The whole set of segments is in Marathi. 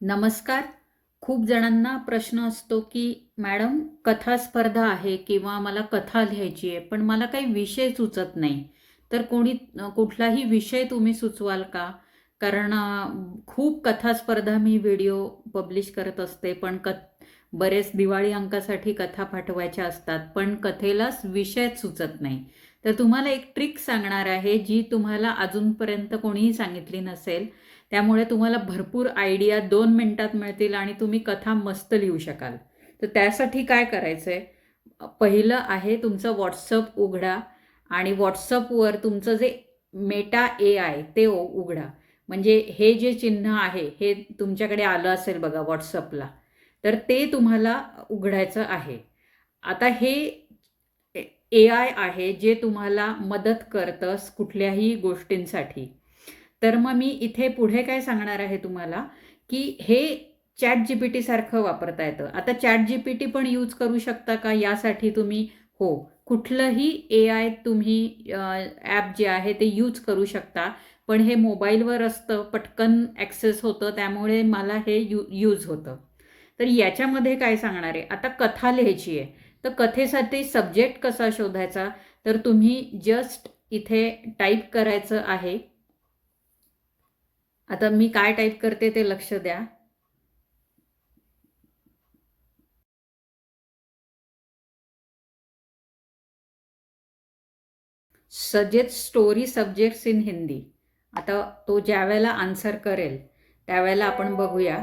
नमस्कार. खूप जणांना प्रश्न असतो की मॅडम कथा स्पर्धा आहे किंवा मला कथा लिहायची आहे पण मला काही विषय सुचत नाही. तर कोणी कुठलाही विषय तुम्ही सुचवाल का? कारण खूप कथा स्पर्धा मी व्हिडिओ पब्लिश करत असते पण क बरेच दिवाळी अंकासाठी कथा पाठवायच्या असतात पण कथेलाच विषय सुचत नाही. तर तुम्हाला एक ट्रिक सांगणार आहे जी तुम्हाला अजूनपर्यंत कोणीही सांगितली नसेल. त्यामुळे तुम्हाला भरपूर आयडिया दोन मिनटात मिळतील आणि तुम्ही कथा मस्त लिहू शकाल. तर त्यासाठी काय करायचं आहे पहिलं आहे तुमचं व्हॉट्सअप उघडा आणि व्हॉट्सअपवर तुमचं जे मेटा ए आय ते उघडा. म्हणजे हे जे चिन्ह आहे हे तुमच्याकडे आलं असेल बघा व्हॉट्सअपला तर ते तुम्हाला उघडायचं आहे. आता हे ए आय आहे जे तुम्हाला मदत करतं कुठल्याही गोष्टींसाठी. तर मग मी इथे पुढे काय सांगणार आहे तुम्हाला? की हे चॅट जी पी टीसारखं वापरता येतं. आता चॅट जी पी टी पण यूज करू शकता का? यासाठी तुम्ही हो कुठलंही ए आय तुम्ही ॲप जे आहे ते यूज करू शकता. पण हे मोबाईलवर असतं पटकन ॲक्सेस होतं त्यामुळे मला हे यू यूज होतं. तर याच्यामध्ये काय सांगणार आहे? आता कथा लिहायची आहे. तर कथेसाठी सब्जेक्ट कसा शोधायचा? तर तुम्ही जस्ट इथे टाईप करायचं आहे. आता मी काय टाईप करते ते लक्ष द्या. Suggest story subjects in Hindi. आता तो ज्या वेळेला आन्सर करेल त्यावेळेला आपण बघूया.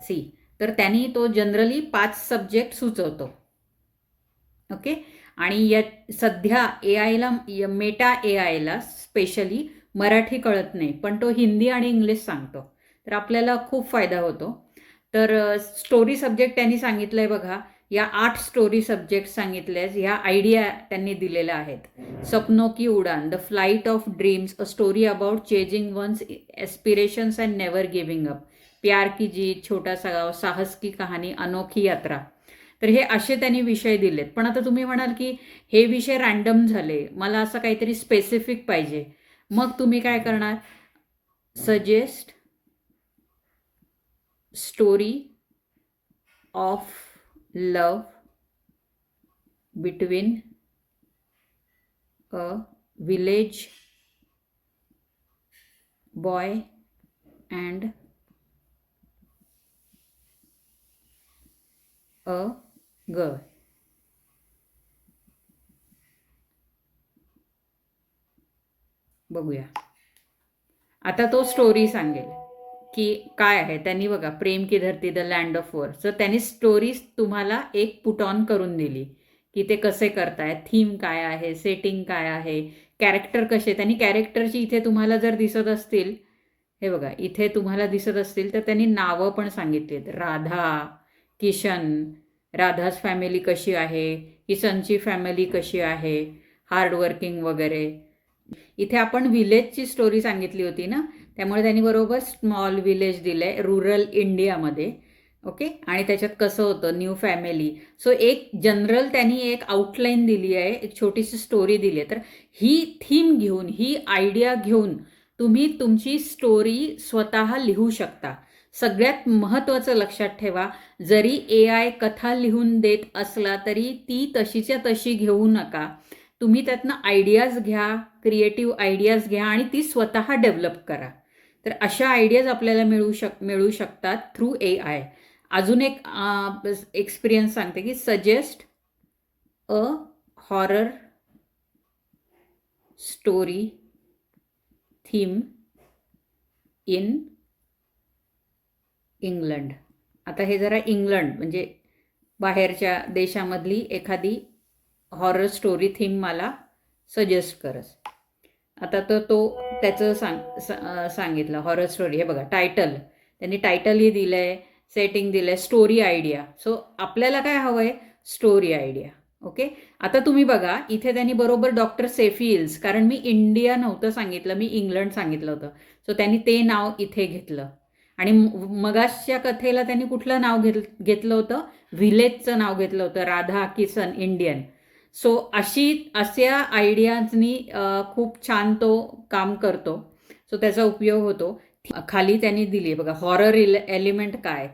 सी तर त्यांनी तो जनरली पाच सब्जेक्ट सुचवतो. ओके आणि या सध्या ए आयला मेटा ए आयला स्पेशली मराठी कळत नाही पण तो हिंदी आणि इंग्लिश सांगतो. तर आपल्याला खूप फायदा होतो. तर स्टोरी सब्जेक्ट त्यांनी सांगितलं आहे बघा या आठ स्टोरी सब्जेक्ट सांगितले ह्या आयडिया त्यांनी दिलेल्या आहेत. Sapno ki Udaan the flight of dreams a story about chasing one's aspirations and never giving up Pyaar ki Jeet छोटा सगाव साहस की कहाणी अनोखी यात्रा. तर हे असे त्यांनी विषय दिलेत. पण आता तुम्ही म्हणाल की हे विषय रँडम झाले. मला असं काहीतरी स्पेसिफिक पाहिजे. मग तुम्ही काय करणार? Suggest story of love between a village boy and a girl बघूया. आता तो स्टोरी सांगेल की काय आहे. त्यांनी बघा Prem ki Dharti the land of वर सो त्यांनी स्टोरीज तुम्हाला एक पुट ऑन करून दिली की ते कसे करतायत थीम काय आहे सेटिंग काय आहे कॅरेक्टर कसे त्यांनी कॅरेक्टरची इथे तुम्हाला जर दिसत असतील हे बघा इथे तुम्हाला दिसत असतील तर त्यांनी नावं पण सांगितली आहेत. राधा किशन राधाज फॅमिली कशी आहे किशनची फॅमिली कशी आहे हार्डवर्किंग वगैरे. इथे आपण विलेजची स्टोरी सांगितली होती ना? त्यामुळे त्यांनी बरोबर स्मॉल विलेज दिलंय रुरल इंडियामध्ये ओके आणि त्याच्यात कसं होतं? न्यू फॅमिली सो एक जनरल त्यांनी एक आउटलाईन दिली आहे एक छोटीशी स्टोरी दिली आहे. तर ही थीम घेऊन ही आयडिया घेऊन तुम्ही तुमची स्टोरी स्वतः लिहू शकता. सगळ्यात महत्त्वाचं लक्षात ठेवा जरी ए आय कथा लिहून देत असला तरी ती तशीच्या तशी घेऊ नका. तुम्ही त्यातनं आयडियाज घ्या क्रिएटिव्ह आयडियाज घ्या आणि ती स्वतः डेव्हलप करा. तर अशा आयडियाज आपल्याला मिळू शक मिळू शकतात थ्रू ए आय अजून एक एक्सपिरियन्स सांगते की suggest a horror story theme in England आता हे जरा इंग्लंड म्हणजे बाहेरच्या देशामधली एखादी हॉरर स्टोरी थीम मला सजेस्ट करस. आता तर तो त्याचं सांग सा- सांगितलं हॉरर स्टोरी हे बघा टायटल त्यांनी टायटलही दिलं आहे सेटिंग दिलं आहे स्टोरी आयडिया सो आपल्याला काय हवं आहे स्टोरी आयडिया ओके आता तुम्ही बघा इथे त्यांनी बरोबर डॉक्टर सेफिल्स कारण मी इंडिया नव्हतं सांगितलं मी इंग्लंड सांगितलं होतं. सो त्यांनी ते नाव इथे घेतलं. आणि मगासच्या मगाशच्या कथेला त्यांनी कुठलं नाव घेत घेतलं होतं? व्हिलेजचं नाव घेतलं होतं राधा किसन इंडियन सो अशी अशा आयडियाजनी खूप छान तो काम करतो. सो त्याचा उपयोग होतो. खाली त्यांनी दिली बघा हॉरर एलिमेंट काय?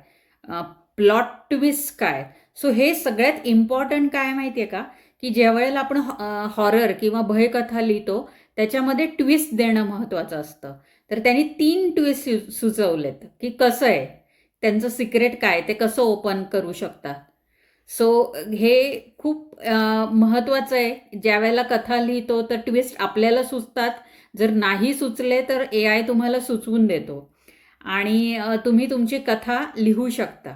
प्लॉट ट्विस्ट काय? सो हे सगळ्यात इम्पॉर्टंट काय माहिती आहे का? की ज्या वेळेला आपण हॉरर किंवा भयकथा लिहितो त्याच्यामध्ये ट्विस्ट देणं महत्त्वाचं असतं. तर त्यांनी तीन ट्विस्ट सुचवलेत की कसं आहे? त्यांचं सिक्रेट काय ते कसं ओपन करू शकतात सो हे खूप महत्त्वाचं आहे. ज्या वेळेला कथा लिहितो तर ट्विस्ट आपल्याला सुचतात. जर नाही सुचले तर ए आय तुम्हाला सुचवून देतो. आणि तुम्ही तुमची कथा लिहू शकता.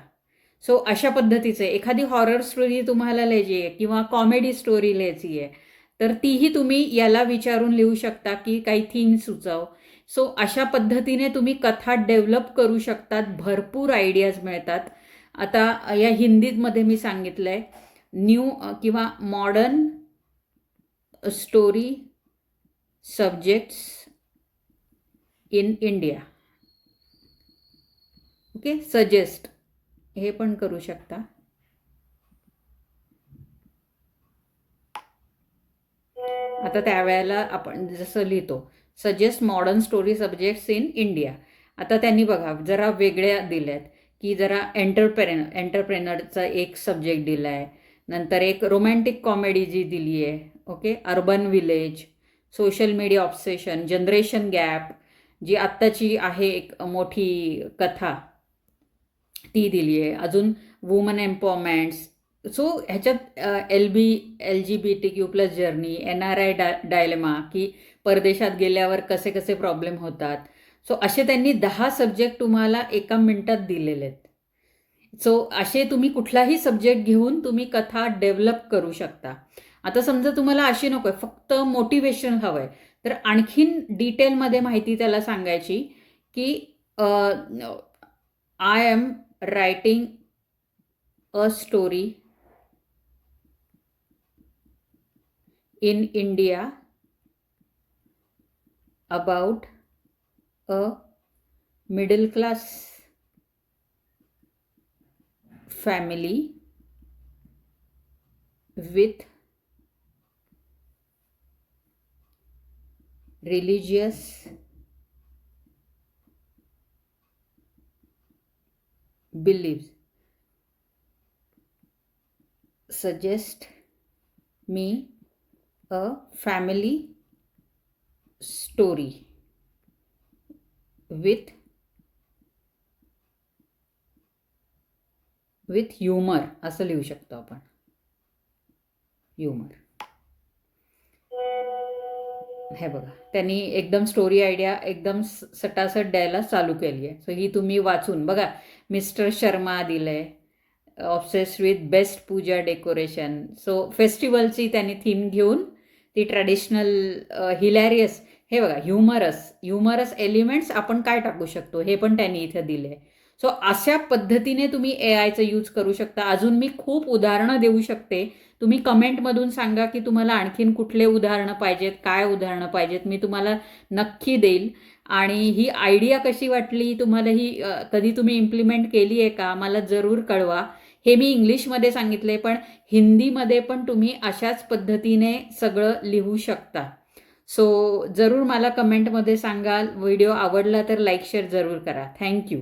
सो अशा पद्धतीचे एखादी हॉरर स्टोरी तुम्हाला लिहायची आहे किंवा कॉमेडी स्टोरी लिहायची आहे तर तीही तुम्ही याला विचारून लिहू शकता की काही थीम सुचव. सो अशा पद्धतीने तुम्ही कथा डेव्हलप करू शकतात. भरपूर आयडियाज मिळतात. आता या हिंदीमध्ये मी सांगितलं आहे न्यू किंवा modern story subjects in India okay suggest हे पण करू शकता. आता त्यावेळेला आपण जसं लिहितो suggest modern story subjects in India आता त्यांनी बघा जरा वेगळ्या दिल्यात. की जरा एंटरप्रेन एंटरप्रेनरचा एक सब्जेक्ट दिला आहे नंतर एक रोमॅन्टिक कॉमेडी जी दिली आहे okay urban village social media obsession generation gap जी आत्ताची आहे एक मोठी कथा. ती दिली आहे. अजून वुमन एम्पॉवरमेंट्स सो ह्याच्यात L B L G B T Q plus journey N R I डा डायलेमा की परदेशात गेल्यावर कसे कसे प्रॉब्लेम होतात? सो असे त्यांनी दहा सब्जेक्ट तुम्हाला एका मिनटात दिलेले आहेत सो असे तुम्ही कुठलाही सब्जेक्ट घेऊन तुम्ही कथा डेव्हलप करू शकता. आता समजा तुम्हाला अशी नको आहे फक्त मोटिवेशन हवं आहे तर आणखीन डिटेलमध्ये माहिती त्याला सांगायची की I am writing a story in India about a middle class family with religious beliefs. Suggest me a family story with with humour असं लिहू शकतो आपण. ह्युमर हे बघा त्यांनी एकदम स्टोरी आयडिया एकदम सटासट द्यायला चालू केली आहे सो ही तुम्ही वाचून बघा मिस्टर शर्मा दिलंय obsess with best puja decoration so फेस्टिवलची त्यांनी थीम घेऊन ती ट्रॅडिशनल हिलॅरियस हे बघा ह्युमरस ह्युमरस एलिमेंट्स आपण काय टाकू शकतो? हे पण त्यांनी इथं दिले सो अशा पद्धतीने तुम्ही ए आयचं यूज करू शकता. अजून मी खूप उदाहरणं देऊ शकते. तुम्ही कमेंटमधून सांगा की तुम्हाला आणखीन कुठले उदाहरणं पाहिजेत काय उदाहरणं पाहिजेत? मी तुम्हाला नक्की देईल. आणि ही आयडिया कशी वाटली? तुम्हाला ही कधी तुम्ही इम्प्लिमेंट केली आहे का? मला जरूर कळवा. हे मी इंग्लिशमध्ये सांगितले पण हिंदीमध्ये पण तुम्ही अशाच पद्धतीने सगळं लिहू शकता. सो जरूर मला कमेंटमध्ये सांगाल. व्हिडिओ आवडला तर लाईक शेअर जरूर करा. थँक्यू